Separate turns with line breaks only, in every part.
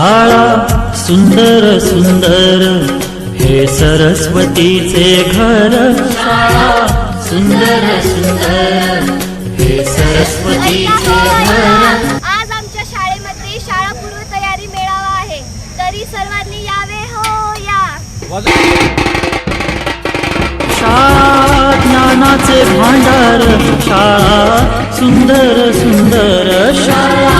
शाळा सुंदर सुंदर हे सरस्वतीचे घर. शाळा सुंदर सुंदर हे सरस्वतीचे घर.
आज आमच्या शाळेमध्ये शाळा पूर्व तयारी मेळावा आहे. तरी सर्वांनी यावे हो या.
शाळा ज्ञानाचे भांडार शाळा सुंदर सुंदर शाळा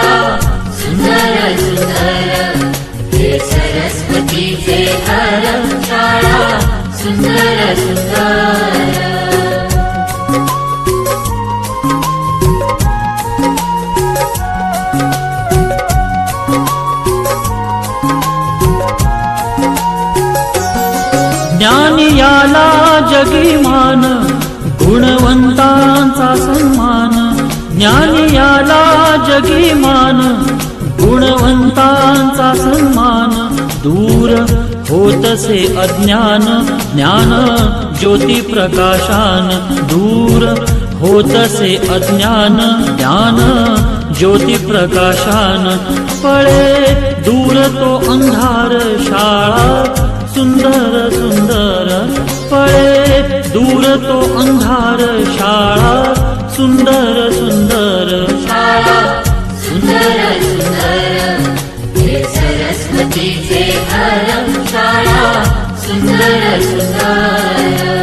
तिचे घर सुंदर सुंदर। ज्ञान याला जगीमान गुणवंतांचा सन्मान. ज्ञान याला जगीमान गुणवंतांचा सन्मान. दूर होतसे अज्ञान ज्ञान ज्योति प्रकाशान। दूर होतसे अज्ञान ज्ञान ज्योति प्रकाशान। पळे दूर तो अंधार शाळा सुंदर सुंदर। पळे दूर तो अंधार शाळा सुंदर सुंदर। शाळा सरस्वतीचे घर शाळा सुंदर सुंदर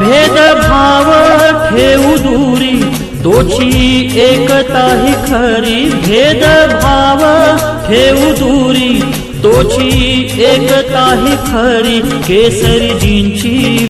भेदभाव ठेवू दूरी तोची एकता ही खरी. भेदभाव ठेवू दूरी तोची एकता ही खरी केसरीजींची